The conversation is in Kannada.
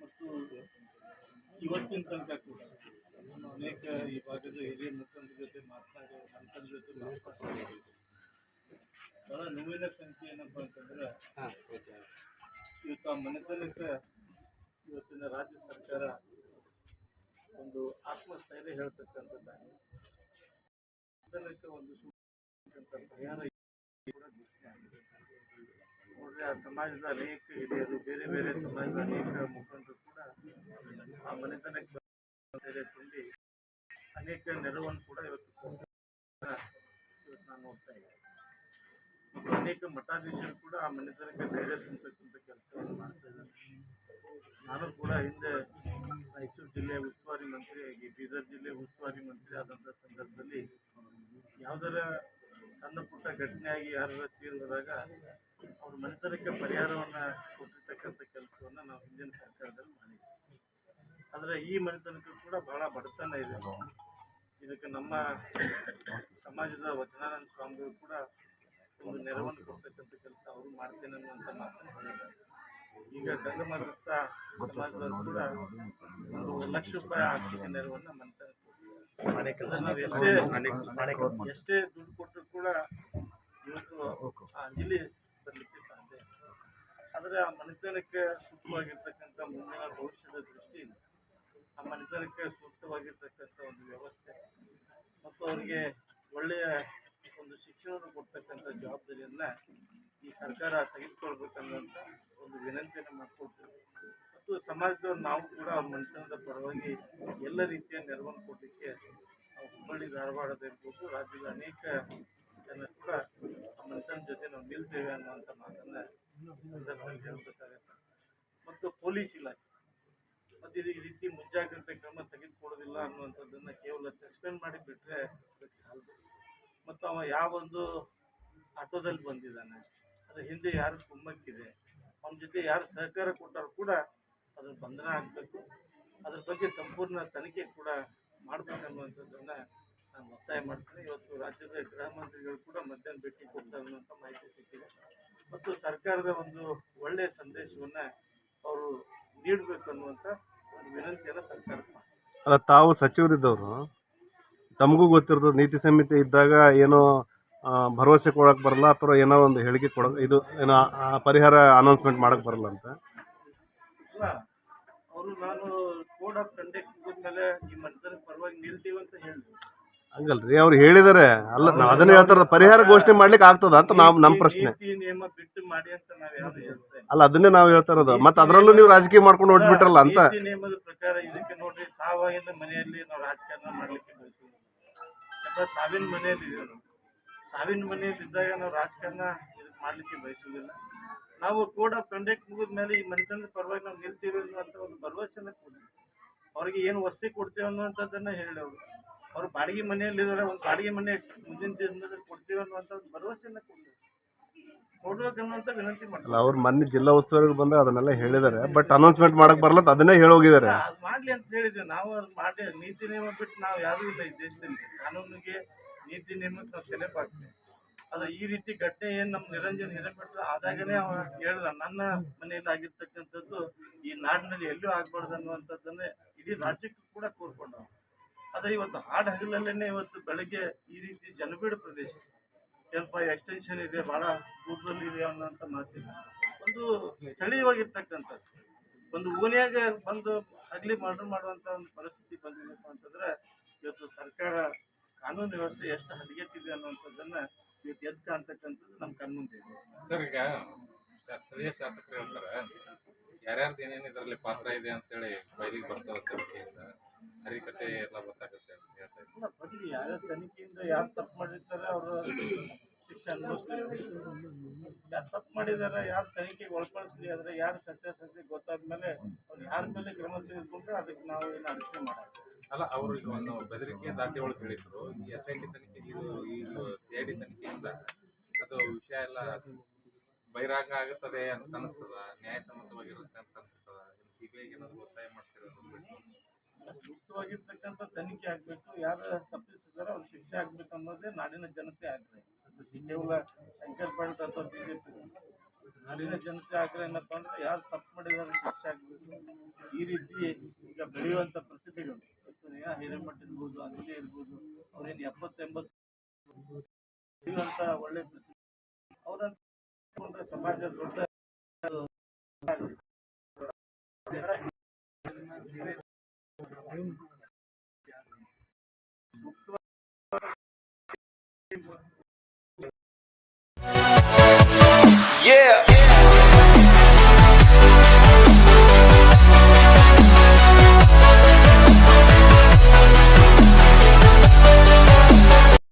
ಮತ್ತು ಇವತ್ತಿನ ತನಕ ಕೂಡ ಅನೇಕ ಈ ಭಾಗದ ಹಿರಿಯ ಮುಖಂಡರ ಜೊತೆ ಮಾತನಾಡಿ ಸಂತರ ಜೊತೆ ಮಾತನಾಡಿ ಬಹಳ ನೋವಿನ ಸಂಖ್ಯೆ ಏನಪ್ಪ ಅಂತಂದ್ರೆ ಇವತ್ತು ಆ ಮನೆತನಕ್ಕೆ ಇವತ್ತಿನ ರಾಜ್ಯ ಸರ್ಕಾರ ಒಂದು ಆತ್ಮಸ್ಥೈರ್ಯ ಹೇಳ್ತಕ್ಕಂಥದ್ದಾಗಿ ಒಂದು ಪ್ರಯಾಣ ಕೂಡ ನೋಡ್ರಿ, ಆ ಸಮಾಜದ ಅನೇಕ ಹಿರಿಯರು ಬೇರೆ ಬೇರೆ ಸಮಾಜದ ಅನೇಕ ಮುಖಂಡರು ಕೂಡ ಆ ಮನೆತನಕ್ಕೆ ತುಂಬಿ ಅನೇಕ ನೆರವನ್ನು ಕೂಡ ಇವತ್ತು ಇವತ್ತು ನಾನು ನೋಡ್ತಾ ಇದ್ದೀನಿ. ಅನೇಕ ಮಠಾಧೀಶರು ಕೂಡ ಆ ಮನೆತನಕ್ಕೆ ಧೈರ್ಯ ತುಂಬತಕ್ಕಂಥ ಕೆಲಸವನ್ನು ಮಾಡ್ತಾ ಇದ್ದಾರೆ. ನಾನು ಕೂಡ ಹಿಂದೆ ರಾಯಚೂರು ಜಿಲ್ಲೆ ಉಸ್ತುವಾರಿ ಮಂತ್ರಿಯಾಗಿ ಬೀದರ್ ಜಿಲ್ಲೆ ಉಸ್ತುವಾರಿ ಮಂತ್ರಿ ಆದಂಥ ಸಂದರ್ಭದಲ್ಲಿ ಯಾವುದರ ಸಣ್ಣ ಪುಟ್ಟ ಘಟನೆಯಾಗಿ ಯಾರ ತೀರ್ದಾಗ ಅವ್ರ ಮನೆತನಕ್ಕೆ ಪರಿಹಾರವನ್ನು ಕೊಟ್ಟಿರ್ತಕ್ಕಂಥ ಕೆಲಸವನ್ನು ನಾವು ಹಿಂದಿನ ಸರ್ಕಾರದಲ್ಲಿ ಮಾಡಿದ್ವಿ. ಆದರೆ ಈ ಮನೆತನಕ್ಕೂ ಕೂಡ ಬಹಳ ಬಡತನ ಇದೆ. ಇದಕ್ಕೆ ನಮ್ಮ ಸಮಾಜದ ವಚನಾನಂದ ಸ್ವಾಮಿಗಳು ಕೂಡ ಒಂದು ನೆರವನ್ನು ಕೊಡ್ತಕ್ಕಂಥ ಕೆಲಸ ಅವರು ಮಾಡ್ತೇನೆ ಅನ್ನುವಂಥ ಮಾತನ್ನು ಹೇಳಿದ್ದಾರೆ. ಈಗ ಗಂಗಮರಸ್ಥ ಸಮಾಜದವರು ಕೂಡ ಒಂದು ಲಕ್ಷ ರೂಪಾಯಿ ಆರ್ಥಿಕ ನೆರವನ್ನು ಕೊಟ್ಟಿದ್ದಾರೆ. ನಾವು ಎಷ್ಟೇ ಎಷ್ಟೇ ದುಡ್ಡು ಕೊಟ್ಟರು ಕೂಡ ಇವತ್ತು ಅಂಜಲಿ ಬರಲಿಕ್ಕೆ ಸಾಧ್ಯ ಇಲ್ಲ. ಆದರೆ ಆ ಮನೆತನಕ್ಕೆ ಸೂಕ್ತವಾಗಿರ್ತಕ್ಕಂಥ ಮುಂದಿನ ಭವಿಷ್ಯದ ದೃಷ್ಟಿಯಿಂದ ಆ ಮನೆತನಕ್ಕೆ ಸೂಕ್ತವಾಗಿರ್ತಕ್ಕಂಥ ಒಂದು ವ್ಯವಸ್ಥೆ ಮತ್ತು ಅವರಿಗೆ ಒಳ್ಳೆಯ ಒಂದು ಶಿಕ್ಷಣವನ್ನು ಕೊಡ್ತಕ್ಕಂಥ ಜವಾಬ್ದಾರಿಯನ್ನು ಈ ಸರ್ಕಾರ ತೆಗೆದುಕೊಳ್ಬೇಕನ್ನೋಂಥ ವಿನಂತಿಯನ್ನು ಮಾಡ್ಕೊಳ್ತೀವಿ ಮತ್ತು ಸಮಾಜದವ್ರು ನಾವು ಕೂಡ ಅವ್ರ ಮನುಷ್ಯನದ ಪರವಾಗಿ ಎಲ್ಲ ರೀತಿಯ ನೆರವನ್ನು ಕೊಡಲಿಕ್ಕೆ ನಾವು ಹುಬ್ಬಳ್ಳಿ ಧಾರವಾಡದ ಇರ್ಬೋದು ರಾಜ್ಯದ ಅನೇಕ ಜನ ಕೂಡ ಆ ಮನುಷ್ಯನ ಜೊತೆ ನಾವು ನಿಲ್ತೇವೆ ಅನ್ನುವಂಥ ಮಾತನ್ನು ಸಂದರ್ಭದಲ್ಲಿ ಹೇಳ್ಬೇಕಾಗತ್ತೆ. ಮತ್ತು ಪೊಲೀಸ್ ಇಲಾಖೆ. ಮತ್ತು ಈ ರೀತಿ ಮುಂಜಾಗ್ರತೆ ಕ್ರಮ ತೆಗೆದುಕೊಳ್ಳೋದಿಲ್ಲ ಅನ್ನುವಂಥದ್ದನ್ನು ಕೇವಲ ಸಸ್ಪೆಂಡ್ ಮಾಡಿ ಬಿಟ್ಟರೆ ಅದಕ್ಕೆ ಸಾಲದು. ಮತ್ತು ಅವ ಯಾವೊಂದು ಆಟೋದಲ್ಲಿ ಬಂದಿದ್ದಾನೆ, ಅದರ ಹಿಂದೆ ಯಾರು ಕುಮ್ಮಕ್ಕಿದೆ ಅವನ ಜೊತೆ ಯಾರು ಸಹಕಾರ ಕೊಟ್ಟರು ಕೂಡ ಅದ್ರ ಬಂಧನ ಆಗಬೇಕು. ಅದ್ರ ಬಗ್ಗೆ ಸಂಪೂರ್ಣ ತನಿಖೆ ಕೂಡ ಮಾಡಬೇಕನ್ನುವಂಥದ್ದನ್ನು ನಾನು ಒತ್ತಾಯ ಮಾಡ್ತೀನಿ. ಇವತ್ತು ರಾಜ್ಯದ ಗೃಹ ಮಂತ್ರಿಗಳು ಕೂಡ ಮಧ್ಯಾಹ್ನ ಭೇಟಿ ಕೊಡ್ತಾರೆ ಅನ್ನುವಂಥ ಮಾಹಿತಿ ಸಿಕ್ಕಿದೆ. ಮತ್ತು ಸರ್ಕಾರದ ಒಂದು ಒಳ್ಳೆಯ ಸಂದೇಶವನ್ನು ಅವರು ನೀಡಬೇಕು ಅನ್ನುವಂಥ ಒಂದು ವಿನಂತಿಯನ್ನು ಸರ್ಕಾರಕ್ಕೆ ಮಾಡ್ತಾರೆ ಅಲ್ಲ, ತಾವು ಸಚಿವರಿದ್ದವರು, ತಮಗೂ ಗೊತ್ತಿರೋದು ನೀತಿ ಸಂಹಿತೆ ಇದ್ದಾಗ ಏನೋ ಭರವಸೆ ಕೊಡೋಕೆ ಬರಲ್ಲ ಅಥವಾ ಏನೋ ಒಂದು ಹೇಳಿಕೆ ಕೊಡ ಇದು ಏನೋ ಪರಿಹಾರ ಅನೌನ್ಸ್ಮೆಂಟ್ ಮಾಡಕ್ಕೆ ಬರಲ್ಲ ಅಂತ. ಅವರು ನಾನು ಕೋಡ್ ಆಫ್ ಕಂಡಕ್ಟ್ ಮೇಲೆ ಈ ಮನೆತನ ಪರವಾಗಿ ನಿಲ್ತೀವಿ ಅಂತ ಹೇಳಿದ್ರು ಹಂಗಲ್ರಿ ಅವ್ರು ಹೇಳಿದಾರೆ. ಅಲ್ಲ ನಾವು ಅದನ್ನ ಹೇಳ್ತಾರ ಪರಿಹಾರ ಘೋಷಣೆ ಮಾಡ್ಲಿಕ್ಕೆ ಆಗ್ತದ ಅಂತ ನಾವು ನಮ್ಮ ಪ್ರಶ್ನೆ. ನಿಯಮ ಬಿಟ್ಟು ಮಾಡಿ ಅಂತ ನಾವು ಯಾರು ಹೇಳ್ತಾ ಅಲ್ಲ ಅದನ್ನೇ ನಾವು ಹೇಳ್ತಾ ಇರೋದು. ಮತ್ತೆ ಅದರಲ್ಲೂ ನೀವು ರಾಜಕೀಯ ಮಾಡ್ಕೊಂಡು ಹೊಟ್ಬಿಟ್ರಲ್ಲ ಅಂತ. ನೀತಿ ನಿಯಮದ ಪ್ರಕಾರ ಇದಕ್ಕೆ ನೋಡ್ರಿ ಸಾವಾಗಿನ ಮನೆಯಲ್ಲಿ ನಾವು ರಾಜಕಾರಣ ಮಾಡ್ಲಿಕ್ಕೆ ಬಯಸುವುದಿಲ್ಲ ಯಾಕಂದ್ರೆ ಸಾವಿನ ಮನೆಯಲ್ಲಿ ನಾವು ಸಾವಿನ ಮನೆಯಲ್ಲಿ ಇದ್ದಾಗ ನಾವು ರಾಜಕಾರಣ ಇದಕ್ಕೆ ಮಾಡ್ಲಿಕ್ಕೆ ಬಯಸುವುದಿಲ್ಲ. ನಾವು ಕೋಡ್ ಆಫ್ ಕಂಡಕ್ಟ್ ಮುಗಿದ ಮೇಲೆ ಈ ಮನೆತನದ ಪರವಾಗಿ ನಾವು ನಿಲ್ತೀವಿ ಅನ್ನುವಂಥ ಒಂದು ಭರವಸೆನ ಕೊಡಿ ಅವ್ರಿಗೆ ಏನು ವಸತಿ ಕೊಡ್ತೇವೆ ಅನ್ನುವಂಥದ್ದನ್ನು ಅವರು. ಅವ್ರು ಬಾಡಿಗೆ ಮನೆಯಲ್ಲಿ ಇದ್ದಾರೆ ಒಂದು ಬಾಡಿಗೆ ಮನೆ ಮುಂದಿನ ದಿನದಲ್ಲಿ ಕೊಡ್ತೀವಿ ಅನ್ನುವಂಥ ಒಂದು ಭರವಸೆನ ಕೊಡಿ ಅವ್ರ ಮೊನ್ನೆ ಜಿಲ್ಲಾ ಉಸ್ತುವಾರಿ ಬಂದ ಅದನ್ನೆಲ್ಲ ಹೇಳಿದ್ದಾರೆ ಬಟ್ ಅನೌನ್ಸ್ಮೆಂಟ್ ಮಾಡಕ್ ಬರಲ್ಲ ಅಂತ ಅದನ್ನೇ ಹೇಳೋಗಿದ್ದಾರೆ. ಅದು ಮಾಡ್ಲಿ ಅಂತ ಹೇಳಿದ್ವಿ. ನಾವು ಅದು ಮಾಡಿ ನೀತಿ ನಿಯಮ ಬಿಟ್ಟು ನಾವು ಯಾರು ಇಲ್ಲ ಈ ದೇಶದಲ್ಲಿ. ಕಾನೂನಿಗೆ ನೀತಿ ನಿಯಮಕ್ಕೆ ನಾವು ಸೆಲೆಬ್ ಆಗ್ತೀವಿ ಆದ್ರೆ ಈ ರೀತಿ ಘಟನೆ ಏನು ನಮ್ಮ ನಿರಂಜನ್ ಹಿರೇಮಠ ಆದಾಗನೇ ಅವ ಹೇಳ್ದ, ನನ್ನ ಮನೆಯಲ್ಲಿ ಆಗಿರ್ತಕ್ಕಂಥದ್ದು ಈ ನಾಡಿನಲ್ಲಿ ಎಲ್ಲೂ ಆಗ್ಬಾರ್ದು ಅನ್ನುವಂಥದ್ದನ್ನೇ ಇಡೀ ರಾಜ್ಯಕ್ಕೂ ಕೂಡ ಕೋರ್ಕೊಂಡವ. ಆದ್ರೆ ಇವತ್ತು ಹಾಡು ಹಗಲಲ್ಲೇನೆ ಇವತ್ತು ಬೆಳಗ್ಗೆ ಈ ರೀತಿ ಜನಬೀಡು ಪ್ರದೇಶ. ಸ್ವಲ್ಪ ಎಕ್ಸ್ಟೆನ್ಷನ್ ಇದೆ, ಭಾಳ ದೂರದಲ್ಲಿ ಇದೆ ಅನ್ನೋಂಥ ಮಾತಿಲ್ಲ. ಒಂದು ಸ್ಥಳೀಯವಾಗಿರ್ತಕ್ಕಂಥದ್ದು. ಒಂದು ಓಣಿಯಾಗ ಬಂದು ಹಗಲಿ ಮರ್ಡರ್ ಮಾಡುವಂಥ ಒಂದು ಪರಿಸ್ಥಿತಿ ಬಂದಿದೆ ಅಂತಂದ್ರೆ, ಇವತ್ತು ಸರ್ಕಾರ ಕಾನೂನು ವ್ಯವಸ್ಥೆ ಎಷ್ಟು ಹದಗೆಟ್ಟಿದೆ ಅನ್ನುವಂಥದ್ದನ್ನ ಇವತ್ತು ಎದ್ದು ಕಾಣ್ತಕ್ಕಂಥದ್ದು ನಮ್ಮ ಕಣ್ಮುಂದೆ ಸರ್ ಈಗ ಸ್ಥಳೀಯ ಶಾಸಕರು ಹೇಳ್ತಾರೆ ಯಾರ್ಯಾರ್ದು ಏನೇನು ಇದರಲ್ಲಿ ಪಾತ್ರ ಇದೆ ಅಂತೇಳಿ ಬಯಲಿಗೆ ಬರ್ತಾವೆ ತನಿಖೆಯಿಂದ ಹರಿಕತೆ ಎಲ್ಲ ಗೊತ್ತಾಗುತ್ತೆ ಅಂತ ಬರಲಿ. ಯಾರ್ಯಾರ ತನಿಖೆಯಿಂದ ಯಾರು ತಪ್ಪು ಮಾಡಿರ್ತಾರೆ ಅವರು ಶಿಕ್ಷೆ ಅನುಭವಿಸ್ತಾರೆ ಯಾರು ತಪ್ಪು ಮಾಡಿದಾರೆ ಯಾರು ತನಿಖೆಗೆ ಒಳಪಡಿಸ್ಲಿ ಆದರೆ ಯಾರು ಸತ್ಯಾಸತ್ಯ ಗೊತ್ತಾದ್ಮೇಲೆ ಅವ್ರು ಯಾರ ಮೇಲೆ ಕ್ರಮ ತೆಗೆದುಕೊಂಡ್ರೆ ಅದಕ್ಕೆ ನಾವು ಏನು ಅಡಚಣೆ ಮಾಡೋದು ಅಲ್ಲ, ಅವರು ಈಗ ಒಂದು ಬೆದರಿಕೆ ದಾಖಲೆ ಒಳಗೆ ಹೇಳಿದ್ರು. ಈ ಎಸ್ ಐ ಟಿ ತನಿಖೆ, ಇದು ಇದು ಸಿ ಐ ಡಿ ತನಿಖೆಯಿಂದ ಅದು ವಿಷಯ ಎಲ್ಲ ಬಹಿರಂಗ ಆಗುತ್ತದೆ ಅಂತ ಅನಿಸ್ತದ? ನ್ಯಾಯಸಮ್ಮತವಾಗಿರುತ್ತೆ ಅಂತ ಅನಿಸ್ತದ? ಸಿ ಬಿ ಐಗೆ ಏನಾದ್ರು ಒತ್ತಾಯ ಮಾಡ್ತಿರೋದು ಸೂಕ್ತವಾಗಿರ್ತಕ್ಕಂಥ ತನಿಖೆ ಆಗ್ಬೇಕು. ಯಾರು ತಪ್ಪಿಸಿದಾರೋ ಅವ್ರು ಶಿಕ್ಷೆ ಆಗಬೇಕು ಅನ್ನೋದೇ ನಾಡಿನ ಜನತೆ ಆಗ್ರಹ. ಕೇವಲ ಶಂಕರ್ ಪಾಟೀಲ್ ಅಥವಾ ನಾಡಿನ ಜನತೆ ಆಗ್ರಹ ಏನಪ್ಪ ಅಂದ್ರೆ ಯಾರು ತಪ್ಪು ಮಾಡಿದಾರೆ ಶಿಕ್ಷೆ ಆಗಬೇಕು. ಈ ರೀತಿ ಈಗ ಬೆಳೆಯುವಂತ എൺപത്തെൺപത്